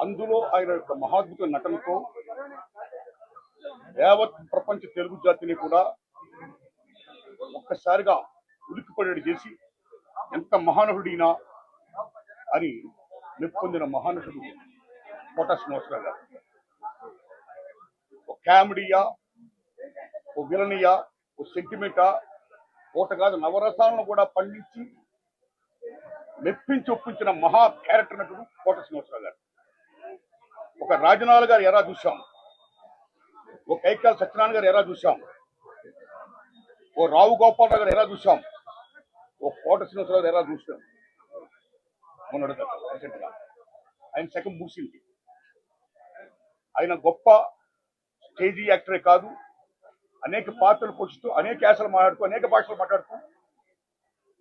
అందులో ఆయన యొక్క మహాద్భుత నటనతో యావత్ ప్రపంచ తెలుగు జాతిని కూడా ఒక్కసారిగా ఉలిక్కిపడేడు చేసి ఎంత మహానటుడినా అని మెప్పొందిన మహానటుడు కోటా శ్రీనివాసరావు గారు. ఒక కామెడీయా ఓ విలనియా ఓ సెంటిమెంటా కోట కాదు నవరసాలను కూడా పండించి మెప్పించి ఒప్పించిన మహా క్యారెక్టర్ నటుడు కోట శ్రీనివాసరావు గారు. ఒక రాజనాల్ గారు ఎలా చూశాం. ఒక కైకాల సత్యనారాయణ గారు ఎలా చూశాం. ఓ రావు గోపాలరావు గారు ఎలా చూశాం. ఓ కోట శ్రీనివాసరావు ఎలా చూసాం మొన్న దాకా, గా. ఆయన సెకండ్ ముగిసింది. ఆయన గొప్ప స్టేజీ యాక్టరే కాదు. అనేక పాత్రలు పోషిస్తూ అనేక యాసలు మాట్లాడుతూ అనేక భాషలు మాట్లాడుతూ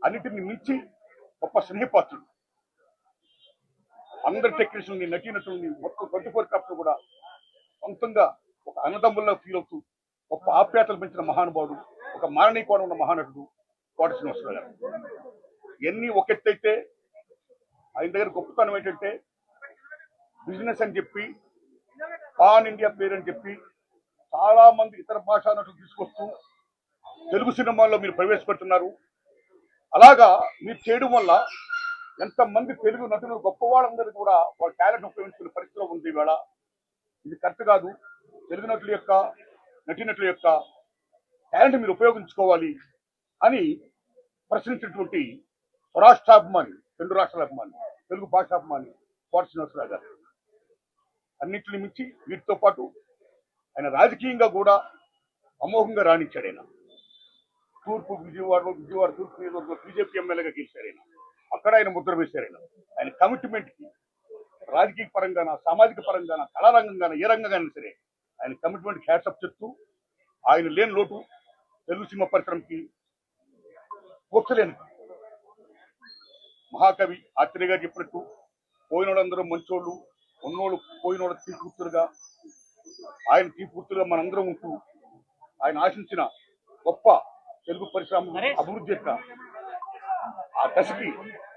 అన్నిటిని మించి గొప్ప స్నేహపాత్రుడు అందరి టెక్నీషియన్ని నటీనటుల్ని మొత్తం ట్వంటీ ఫోర్ క్రాఫ్ట్ కూడా సొంతంగా ఒక అన్నదమ్ముల్లో ఫీల్ అవుతూ గొప్ప ఆప్యాతలు పెంచిన మహానుభావుడు ఒక మారణీయ కోణం ఉన్న మహానటుడు కోట శ్రీనివాసరావు గారు. ఎన్ని ఒకెత్తైతే ఆయన దగ్గర గొప్పతనం ఏంటంటే బిజినెస్ అని చెప్పి పాన్ ఇండియా పేరు అని చెప్పి చాలా మంది ఇతర భాషా నటులు తీసుకొస్తూ తెలుగు సినిమాల్లో మీరు ప్రవేశపెడుతున్నారు. అలాగా మీరు చేయడం వల్ల ఎంతమంది తెలుగు నటులు గొప్ప వాళ్ళందరూ కూడా వాళ్ళ టాలెంట్ ఉపయోగించుకునే పరిస్థితిలో ఉంది ఇవాళ ఇది కరెక్ట్ కాదు. తెలుగు నటుల యొక్క నటీనటుల యొక్క టాలెంట్ మీరు ఉపయోగించుకోవాలి అని ప్రశ్నించినటువంటి స్వరాష్ట్రాభిమాని రెండు రాష్ట్రాల అభిమాని తెలుగు భాషాభిమాని కోట శ్రీనివాసరావు గారు. అన్నింటిని మించి వీటితో పాటు ఆయన రాజకీయంగా కూడా అమోఘంగా రాణించాడు ఆయన. తూర్పు విజయవాడలో విజయవాడ తూర్పు నియోజకవర్గంలో బీజేపీ ఎమ్మెల్యేగా గెలిచారు ఆయన. అక్కడ ఆయన ముద్ర వేశారు ఆయన. ఆయన కమిట్మెంట్కి రాజకీయ పరంగాన సామాజిక పరంగాన కళారంగంగాన ఏ రంగంగానే సరే ఆయన కమిట్మెంట్ హ్యాట్సప్ చెప్తూ ఆయన లేని లోటు తెలుగు సినిమా పరిశ్రమకి కూర్చలేను మహాకవి ఆత్రేయ గారు చెప్పినట్టు పోయినోళ్ళందరూ మంచోళ్ళు ఉన్నోళ్ళు పోయినోళ్ళు తీర్పుతులుగా ఆయన తీర్పుతులుగా మనందరం ఉంటూ ఆయన ఆశించిన గొప్ప తెలుగు పరిశ్రమ అభివృద్ధి యొక్క ఆ దశకి